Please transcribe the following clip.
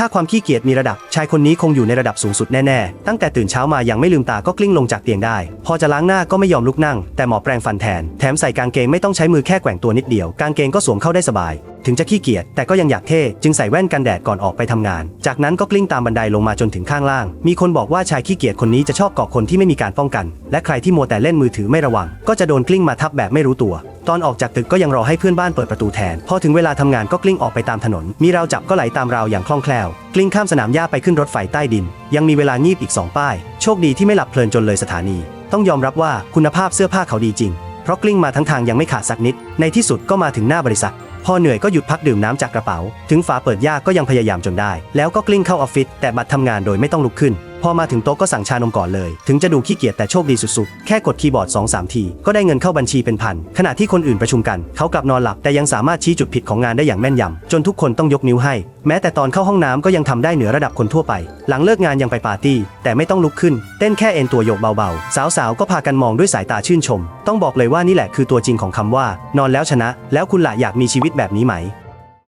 ถ้าความขี้เกียจมีระดับ ชายคนนี้คงอยู่ในระดับสูงสุดแน่ๆ ตั้งแต่ตื่นเช้ามายังไม่ลืมตาก็กลิ้งลงจากเตียงได้ พอจะล้างหน้าก็ไม่ยอมลุกนั่ง แต่หมอแปรงฟันแทน แถมใส่กางเกงไม่ต้องใช้มือแค่แกว่งตัวนิดเดียว กางเกงก็สวมเข้าได้สบาย ถึงจะขี้เกียจแต่ก็ยังอยากเท่จึงใส่แว่นกันแดดก่อนออกไปทำงาน จากนั้นก็กลิ้งตามบันไดลงมาจนถึงข้างล่าง มีคนบอกว่าชายขี้เกียจคนนี้จะชอบเกาะคนที่ไม่มีการป้องกัน และใครที่มัวแต่เล่นมือถือไม่ระวัง ก็จะโดนกลิ้งมาทับแบบไม่รู้ตัว ตอนออกจากตึกก็ยังรอให้เพื่อนบ้านเปิดประตูแทน พอถึงเวลาทำงานก็กลิ้งออกไปตามถนน มีราวจับก็ไหลตามราวอย่างคล่องแคล่ว กลิ้งข้ามสนามหญ้าไปขึ้นรถไฟใต้ดิน ยังมีเวลางีบอีกสองป้าย โชคดีที่ไม่หลับเพลินจนเลยสถานี ต้องยอมรับว่าคุณภาพเสื้อผ้าเขาดีจริง ราะกลิ้งมาทั้งทางยังไม่ขาดสักนิด ในที่สุดก็มาถึงหน้าบริษัท พอเหนื่อยก็หยุดพักดื่มน้ำจากกระเป๋า ถึงฝาเปิดยากก็ยังพยายามจนได้ แล้วก็กลิ้งเข้าออฟฟิศแต่บัตรทำงานโดยไม่ต้องลุกขึ้น พอมาถึงโต๊ะก็สั่งชานมก่อนเลย ถึงจะดูขี้เกียจแต่โชคดีสุดๆ แค่กดคีย์บอร์ด 2-3 ที ก็ได้เงินเข้าบัญชีเป็นพัน ขณะที่คนอื่นประชุมกัน เขากลับนอนหลับแต่ยังสามารถชี้จุดผิดของงานได้อย่างแม่นยำ จนทุกคนต้องยกนิ้วให้ แม้แต่ตอนเข้าห้องน้ำก็ยังทำได้เหนือระดับคนทั่วไป หลังเลิกงานยังไปปาร์ตี้ แต่ไม่ต้องลุกขึ้น เต้นแค่เอ็นตัวโยกเบาๆ สาวๆก็พากันมองด้วยสายตาชื่นชม ต้องบอกเลยว่านี่แหละคือตัวจริงของคำว่า นอนแล้วชนะ แล้วคุณล่ะอยากมีชีวิตแบบนี้ไหม